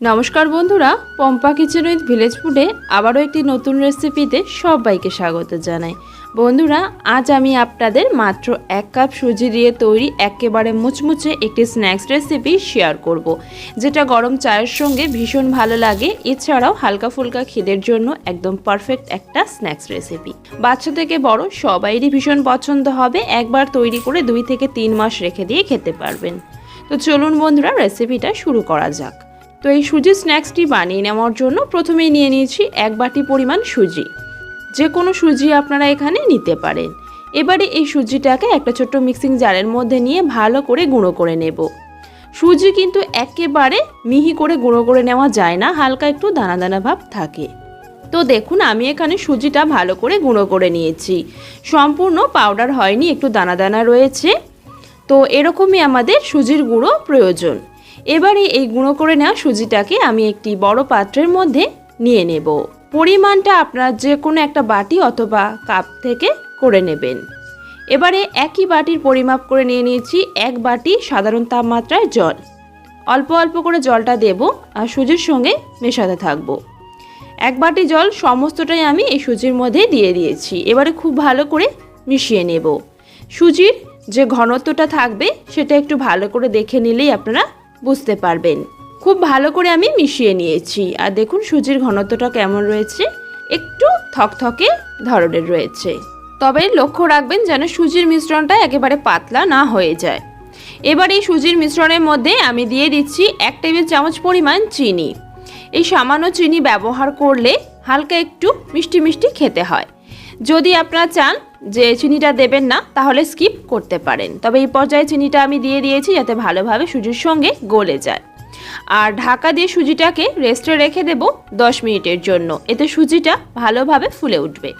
নমস্কার বন্ধুরা, Pampa kitchen with village ফুডে আবারও একটি নতুন রেসিপিতে সবাইকে স্বাগত জানাই। বন্ধুরা, আজ আমি আপনাদের মাত্র এক কাপ সুজি দিয়ে তৈরি একেবারে মুচমুচে একটি স্ন্যাক্স রেসিপি শেয়ার করব। যেটা গরম চায়ের সঙ্গে ভীষণ ভালো লাগে। এছাড়াও হালকা ফুলকা খিদের জন্য একদম পারফেক্ট একটা স্ন্যাক্স রেসিপি বাচ্চা থেকে বড় সবাইরই ভীষণ পছন্দ হবে, একবার তৈরি করে দুই থেকে তিন মাস রেখে দিয়ে খেতে পারবেন। তো চলুন বন্ধুরা রেসিপিটা শুরু করা যাক। তো এই সুজির স্ন্যাক্সটি বানিয়ে নেওয়ার জন্য প্রথমেই নিয়ে নিয়েছি এক বাটি পরিমাণ সুজি। যে কোনো সুজি আপনারা এখানে নিতে পারেন। এবারে এই সুজিটাকে একটা ছোট্ট মিক্সিং জারের মধ্যে নিয়ে ভালো করে গুঁড়ো করে নেব। সুজি কিন্তু একেবারে মিহি করে গুঁড়ো করে নেওয়া যায় না, হালকা একটু দানা দানা ভাব থাকে। তো দেখুন, আমি এখানে সুজিটা ভালো করে গুঁড়ো করে নিয়েছি। সম্পূর্ণ পাউডার হয়নি, একটু দানা দানা রয়েছে। তো এরকমই আমাদের সুজির গুঁড়ো প্রয়োজন। এবারে এই গুঁড়ো করে নেওয়া সুজিটাকে আমি একটি বড় পাত্রের মধ্যে নিয়ে নেব। পরিমাণটা আপনার যে কোনো একটা বাটি অথবা কাপ থেকে করে নেবেন। এবারে একই বাটির পরিমাপ করে নিয়ে নিয়েছি এক বাটি সাধারণ তাপমাত্রায় জল। অল্প অল্প করে জলটা দেব আর সুজির সঙ্গে মেশাতে থাকব। এক বাটি জল সমস্তটাই আমি এই সুজির মধ্যে দিয়ে দিয়েছি। এবারে খুব ভালো করে মিশিয়ে নেব। সুজির যে ঘনত্বটা থাকবে সেটা একটু ভালো করে দেখে নিলেই আপনারা বুঝতে পারবেন। খুব ভালো করে আমি মিশিয়ে নিয়েছি। আর দেখুন, সুজির ঘনত্বটা কেমন রয়েছে? একটু থকথকে ধরনের রয়েছে। তবে লক্ষ্য রাখবেন যেন সুজির মিশ্রণটা একেবারে পাতলা না হয়ে যায়। এবার এই সুজির মিশ্রণের মধ্যে আমি দিয়ে দিচ্ছি এক টেবিল চামচ পরিমাণ চিনি। এই সামান্য চিনি ব্যবহার করলে হালকা একটু মিষ্টি মিষ্টি খেতে হয়। যদি আপনারা চান যে চিনিটা দেবেন না, তাহলে স্কিপ করতে পারেন। তবে এই পর্যায়ে চিনিটা আমি দিয়ে দিয়েছি যাতে ভালোভাবে সুজির সঙ্গে গলে যায়। আর ঢাকা দিয়ে সুজিটাকে রেস্টে রেখে দেব দশ মিনিটের জন্য। এতে সুজিটা ভালোভাবে ফুলে উঠবে।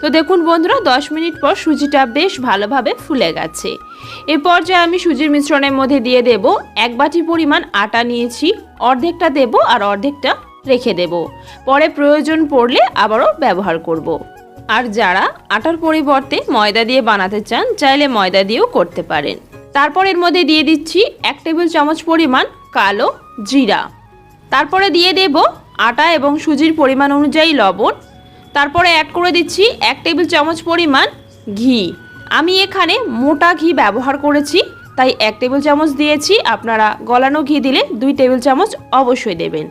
তো দেখুন বন্ধুরা, দশ মিনিট পর সুজিটা বেশ ভালোভাবে ফুলে গেছে। এ পর্যায়ে আমি সুজির মিশ্রণের মধ্যে দিয়ে দেব এক বাটি পরিমাণ আটা নিয়েছি, অর্ধেকটা দেব আর অর্ধেকটা রেখে দেব। পরে প্রয়োজন পড়লে আবারও ব্যবহার করব। আর যারা আটার পরিবর্তে ময়দা দিয়ে বানাতে চান, চাইলে ময়দা দিয়েও করতে পারেন। তারপর এর মধ্যে দিয়ে দিচ্ছি এক টেবিল চামচ পরিমাণ কালো জিরা। তারপরে দিয়ে দেব আটা এবং সুজির পরিমাণ অনুযায়ী লবণ। তারপরে অ্যাড করে দিচ্ছি এক টেবিল চামচ পরিমাণ ঘি। আমি এখানে মোটা ঘি ব্যবহার করেছি, তাই এক টেবিল চামচ দিয়েছি। আপনারা গলানো ঘি দিলে দুই টেবিল চামচ অবশ্যই দেবেন।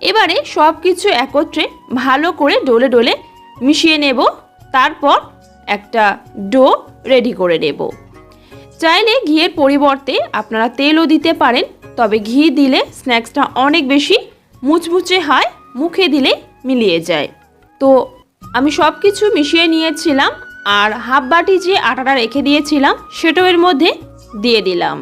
এবারে সব কিছু একত্রে ভালো করে ডলে ডলে মিশিয়ে নেব। তারপর একটা ডো রেডি করে নেব। চাইলে ঘিয়ের পরিবর্তে আপনারা তেলও দিতে পারেন, তবে ঘি দিলে স্ন্যাক্সটা অনেক বেশি মুচমুচে হয়, মুখে দিলে মিলিয়ে যায়। তো আমি সব কিছু মিশিয়ে নিয়েছিলাম আর হাফ বাটি যে আটাটা রেখে দিয়েছিলাম সেটাও এর মধ্যে দিয়ে দিলাম।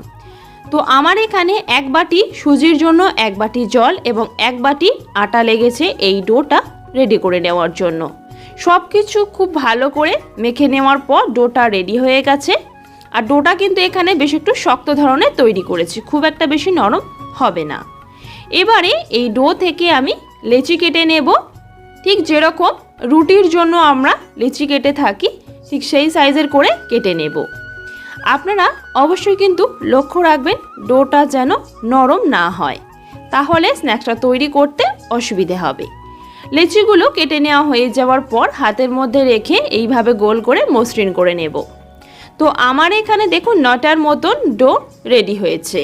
তো আমার এখানে এক বাটি সুজির জন্য এক বাটি জল এবং এক বাটি আটা লেগেছে এই ডোটা রেডি করে নেওয়ার জন্য। সব কিছু খুব ভালো করে মেখে নেওয়ার পর ডোটা রেডি হয়ে গেছে। আর ডোটা কিন্তু এখানে বেশ একটু শক্ত ধরনের তৈরি করেছি, খুব একটা বেশি নরম হবে না। এবারে এই ডো থেকে আমি লেচি কেটে নেব। ঠিক যেরকম রুটির জন্য আমরা লেচি কেটে থাকি, ঠিক সেই সাইজের করে কেটে নেব। আপনারা অবশ্যই কিন্তু লক্ষ্য রাখবেন ডোটা যেন নরম না হয়, তাহলে স্ন্যাক্সটা তৈরি করতে অসুবিধে হবে। লেচিগুলো কেটে নেওয়া হয়ে যাওয়ার পর হাতের মধ্যে রেখে এইভাবে গোল করে মসৃণ করে নেব। তো আমার এখানে দেখুন নটার মতন ডো রেডি হয়েছে।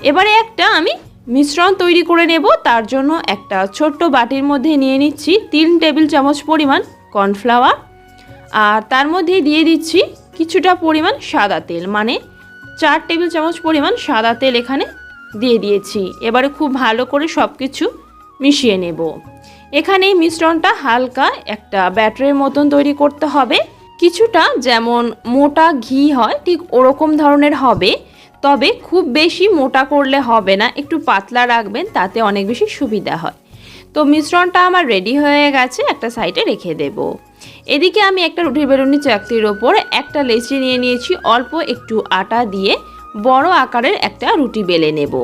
এবারে একটা আমি মিশ্রণ তৈরি করে নেব, তার জন্য একটা ছোট্ট বাটির মধ্যে নিয়ে নিচ্ছি তিন টেবিল চামচ পরিমাণ কর্নফ্লাওয়ার আর তার মধ্যে দিয়ে দিচ্ছি কিছুটা পরিমাণ সাদা তেল মানে চার টেবিল চামচ পরিমাণ সাদা তেল এখানে দিয়ে দিয়েছি। এবারে খুব ভালো করে সব কিছু মিশিয়ে নেব। এখানে এই মিশ্রণটা হালকা একটা ব্যাটারের মতন তৈরি করতে হবে। কিছুটা যেমন মোটা ঘি হয়, ঠিক ওরকম ধরনের হবে। তবে খুব বেশি মোটা করলে হবে না, একটু পাতলা রাখবেন, তাতে অনেক বেশি সুবিধা হয়। তো মিশ্রণটা আমার রেডি হয়ে গেছে, একটা সাইডে রেখে দেব। এদিকে আমি একটা রুটির বেলুনি চাকতির ওপর একটা লেচি নিয়ে নিয়েছি, অল্প একটু আটা দিয়ে বড় আকারের একটা রুটি বেলে নেব।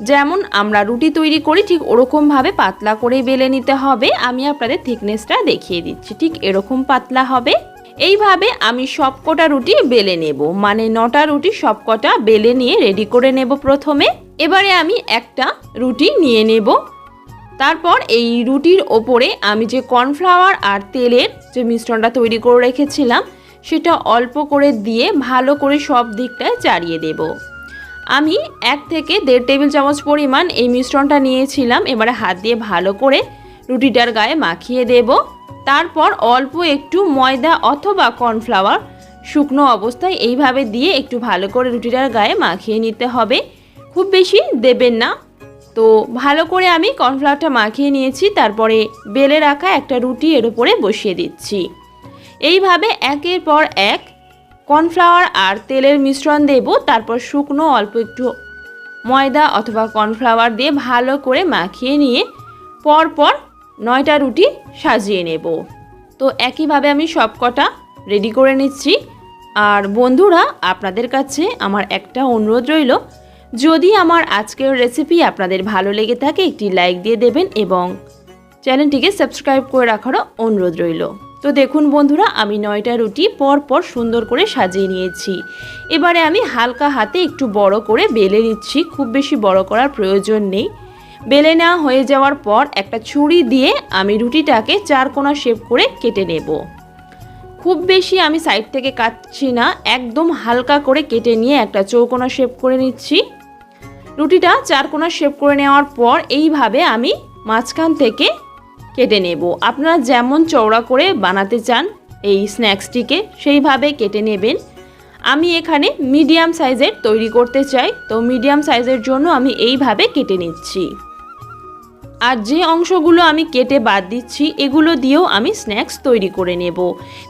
যেমন আমরা রুটি তৈরি করি, ঠিক ওরকমভাবে পাতলা করে বেলে নিতে হবে। আমি আপনাদের থিকনেসটা দেখিয়ে দিচ্ছি, ঠিক এরকম পাতলা হবে। এইভাবে আমি সবকটা রুটি বেলে নেব মানে নটা রুটি সবকটা বেলে নিয়ে রেডি করে নেব প্রথমে। এবারে আমি একটা রুটি নিয়ে নেব। তারপর এই রুটির ওপরে আমি যে কর্নফ্লাওয়ার আর তেলের যে মিশ্রণটা তৈরি করে রেখেছিলাম, সেটা অল্প করে দিয়ে ভালো করে সব দিকটায় চাড়িয়ে দেব। আমি এক থেকে দেড় টেবিল চামচ পরিমাণ এই মিশ্রণটা নিয়েছিলাম। এবারে হাত দিয়ে ভালো করে রুটিটার গায়ে মাখিয়ে দেব। তারপর অল্প একটু ময়দা অথবা কর্নফ্লাওয়ার শুকনো অবস্থায় এইভাবে দিয়ে একটু ভালো করে রুটিটার গায়ে মাখিয়ে নিতে হবে। খুব বেশি দেবেন না। তো ভালো করে আমি কর্নফ্লাওয়ারটা মাখিয়ে নিয়েছি। তারপরে বেলে রাখা একটা রুটি এর উপরে বসিয়ে দিচ্ছি। এইভাবে একের পর এক কর্নফ্লাওয়ার আর তেলের মিশ্রণ দেব, তারপর শুকনো অল্প একটু ময়দা অথবা কর্নফ্লাওয়ার দিয়ে ভালো করে মাখিয়ে নিয়ে পরপর নয়টা রুটি সাজিয়ে নেব। তো একইভাবে আমি সবকটা রেডি করে নিচ্ছি। আর বন্ধুরা, আপনাদের কাছে আমার একটা অনুরোধ রইল, যদি আমার আজকের রেসিপি আপনাদের ভালো লেগে থাকে, একটি লাইক দিয়ে দেবেন এবং চ্যানেলটিকে সাবস্ক্রাইব করে রাখারও অনুরোধ রইল। তো দেখুন বন্ধুরা, আমি নয়টা রুটি পর পর সুন্দর করে সাজিয়ে নিয়েছি। এবারে আমি হালকা হাতে একটু বড় করে বেলে নিচ্ছি, খুব বেশি বড় করার প্রয়োজন নেই। বেলে নেওয়া হয়ে যাওয়ার পর একটা ছুরি দিয়ে আমি রুটিটাকে চার কোণা শেপ করে কেটে নেব। খুব বেশি আমি সাইড থেকে কাটছি না, একদম হালকা করে কেটে নিয়ে একটা চৌকোনা শেপ করে নিচ্ছি। রুটিটা চার কোণা শেপ করে নেওয়ার পর এইভাবে আমি মাঝখান থেকে কেটে নেব। আপনারা যেমন চওড়া করে বানাতে চান এই স্ন্যাক্সটিকে, সেইভাবে কেটে নেবেন। আমি এখানে মিডিয়াম সাইজের তৈরি করতে চাই, তো মিডিয়াম সাইজের জন্য আমি এইভাবে কেটে নিচ্ছি। আর যে অংশগুলো আমি কেটে বাদ দিচ্ছি, এগুলো দিয়েও আমি স্ন্যাক্স তৈরি করে নেব।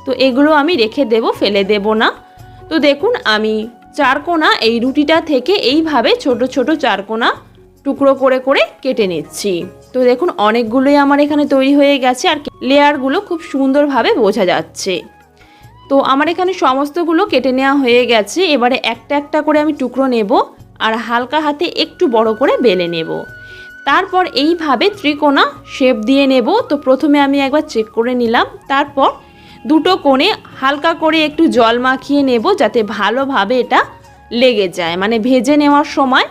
তো এগুলো আমি রেখে দেব, ফেলে দেব না। তো দেখুন, আমি চারকোনা এই রুটিটা থেকে এইভাবে ছোট ছোট চারকোনা টুকরো করে করে কেটে নিচ্ছি। তো দেখুন, অনেকগুলোই আমার এখানে তৈরি হয়ে গেছে আর লেয়ারগুলো খুব সুন্দরভাবে বোঝা যাচ্ছে। তো আমার এখানে সমস্তগুলো কেটে নেওয়া হয়ে গেছে। এবারে একটা একটা করে আমি টুকরো নেব আর হালকা হাতে একটু বড় করে বেলে নেব। তারপর এইভাবে ত্রিকোণা শেপ দিয়ে নেব। তো প্রথমে আমি একবার চেক করে নিলাম। তারপর দুটো কোণে হালকা করে একটু জল মাখিয়ে নেব যাতে ভালোভাবে এটা লেগে যায়। মানে ভেজে নেওয়ার সময়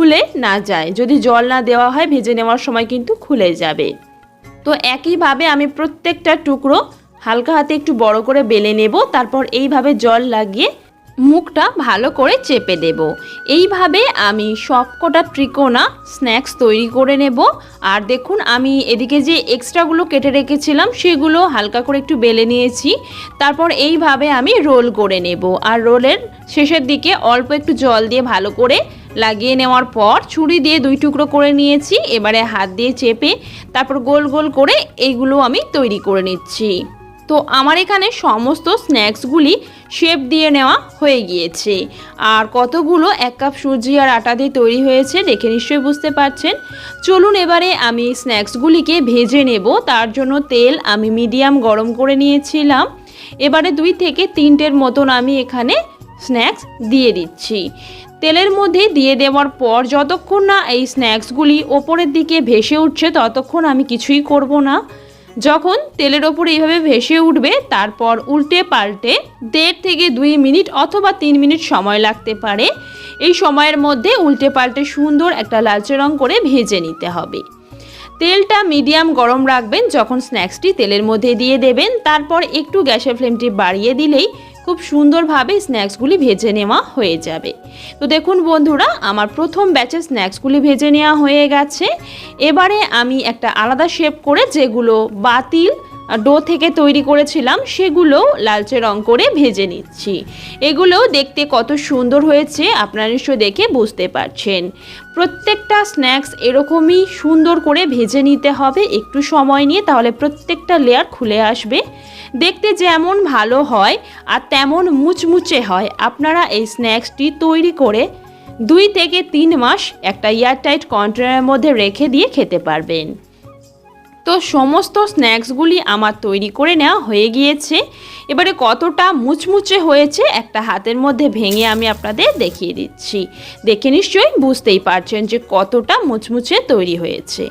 খুলে না যায়। যদি জল না দেওয়া হয়, ভেজে নেওয়ার সময় কিন্তু খুলে যাবে। তো একইভাবে আমি প্রত্যেকটা টুকরো হালকা হাতে একটু বড় করে বেলে নেব, তারপর এইভাবে জল লাগিয়ে মুখটা ভালো করে চেপে দেব। এইভাবে আমি সবকটা ত্রিকোণা স্ন্যাক্স তৈরি করে নেব। আর দেখুন, আমি এদিকে যে এক্সট্রাগুলো কেটে রেখেছিলাম, সেগুলো হালকা করে একটু বেলে নিয়েছি। তারপর এইভাবে আমি রোল করে নেব। আর রোলের শেষের দিকে অল্প একটু জল দিয়ে ভালো করে লাগিয়ে নেওয়ার পর ছুরি দিয়ে দুই টুকরো করে নিয়েছি, এবারে হাত দিয়ে চেপে তারপর গোল গোল করে এইগুলো আমি তৈরি করে নিচ্ছি। তো আমার এখানে সমস্ত স্ন্যাক্সগুলি শেপ দিয়ে নেওয়া হয়ে গিয়েছে। আর কতগুলো এক কাপ সুজি আর আটা দিয়ে তৈরি হয়েছে দেখে নিশ্চয়ই বুঝতে পারছেন। চলুন এবারে আমি স্ন্যাক্সগুলিকে ভেজে নেব, তার জন্য তেল আমি মিডিয়াম গরম করে নিয়েছিলাম। এবারে দুই থেকে তিনটের মতন আমি এখানে স্ন্যাক্স দিয়ে দিচ্ছি। তেলের মধ্যে দিয়ে দেওয়ার পর যতক্ষণ না এই স্ন্যাক্সগুলি ওপরের দিকে ভেসে উঠছে, ততক্ষণ আমি কিছুই করব না। যখন তেলের ওপর এইভাবে ভেসে উঠবে, তারপর উল্টে পাল্টে দেড় থেকে দুই মিনিট অথবা তিন মিনিট সময় লাগতে পারে। এই সময়ের মধ্যে উল্টে পাল্টে সুন্দর একটা লালচে রং করে ভেজে নিতে হবে। তেলটা মিডিয়াম গরম রাখবেন যখন স্ন্যাক্সটি তেলের মধ্যে দিয়ে দেবেন। তারপর একটু গ্যাসের ফ্লেমটি বাড়িয়ে দিলেই খুব সুন্দরভাবে স্ন্যাক্সগুলি ভেজে নেওয়া হয়ে যাবে। তো দেখুন বন্ধুরা, আমার প্রথম ব্যাচের স্ন্যাক্সগুলি ভেজে নেওয়া হয়ে গেছে। এবারে আমি একটা আলাদা শেপ করে যেগুলো বাতিল ডো থেকে তৈরি করেছিলাম, সেগুলো লালচে রং করে ভেজে নিচ্ছি। এগুলোও দেখতে কত সুন্দর হয়েছে আপনারা নিশ্চয় দেখে বুঝতে পারছেন। প্রত্যেকটা স্ন্যাক্স এরকমই সুন্দর করে ভেজে নিতে হবে, একটু সময় নিয়ে, তাহলে প্রত্যেকটা লেয়ার খুলে আসবে। দেখতে যেমন ভালো হয় আর তেমন মুচমুচে হয়। আপনারা এই স্ন্যাক্সটি তৈরি করে দুই থেকে তিন মাস একটা এয়ারটাইট কন্টেনারের মধ্যে রেখে দিয়ে খেতে পারবেন। তো সমস্ত স্ন্যাক্সগুলি আমার তৈরি করে নেওয়া হয়ে গিয়েছে। এবারে কতটা মুচমুচে হয়েছে একটা হাতের মধ্যে ভেঙে আমি আপনাদের দেখিয়ে দিচ্ছি। দেখে নিশ্চয়ই বুঝতেই পারছেন যে কতটা মুচমুচে তৈরি হয়েছে।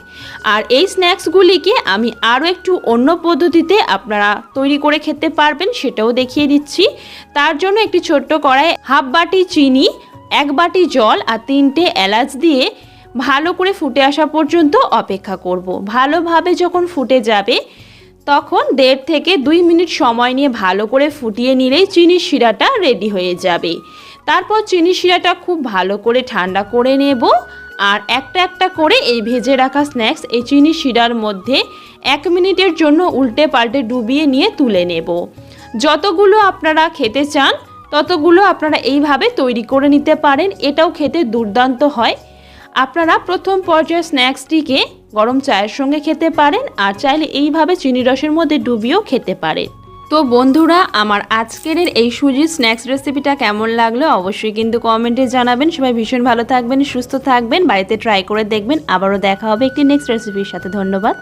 আর এই স্ন্যাক্সগুলিকে আমি আরও একটু অন্য পদ্ধতিতে আপনারা তৈরি করে খেতে পারবেন সেটাও দেখিয়ে দিচ্ছি। তার জন্য একটি ছোট্ট কড়াই হাফ বাটি চিনি, এক বাটি জল আর তিনটে এলাচ দিয়ে ভালো করে ফুটে আসা পর্যন্ত অপেক্ষা করব। ভালোভাবে যখন ফুটে যাবে, তখন দেড় থেকে দুই মিনিট সময় নিয়ে ভালো করে ফুটিয়ে নিলেই চিনির শিরাটা রেডি হয়ে যাবে। তারপর চিনি শিরাটা খুব ভালো করে ঠান্ডা করে নেব আর একটা একটা করে এই ভেজে রাখা স্ন্যাক্স এই চিনি শিরার মধ্যে এক মিনিটের জন্য উল্টে পাল্টে ডুবিয়ে নিয়ে তুলে নেব। যতগুলো আপনারা খেতে চান, ততগুলো আপনারা এইভাবে তৈরি করে নিতে পারেন। এটাও খেতে দুর্দান্ত হয়। আপনারা প্রথম পর্যায়ে স্ন্যাক্সটিকে গরম চায়ের সঙ্গে খেতে পারেন, আর চাইলে এইভাবে চিনি রসের মধ্যে ডুবিয়েও খেতে পারেন। তো বন্ধুরা, আমার আজকের এই সুজির স্ন্যাক্স রেসিপিটা কেমন লাগল অবশ্যই কিন্তু কমেন্টে জানাবেন। সবাই ভীষণ ভালো থাকবেন, সুস্থ থাকবেন, বাড়িতে ট্রাই করে দেখবেন। আবারও দেখা হবে একটি নেক্সট রেসিপির সাথে। ধন্যবাদ।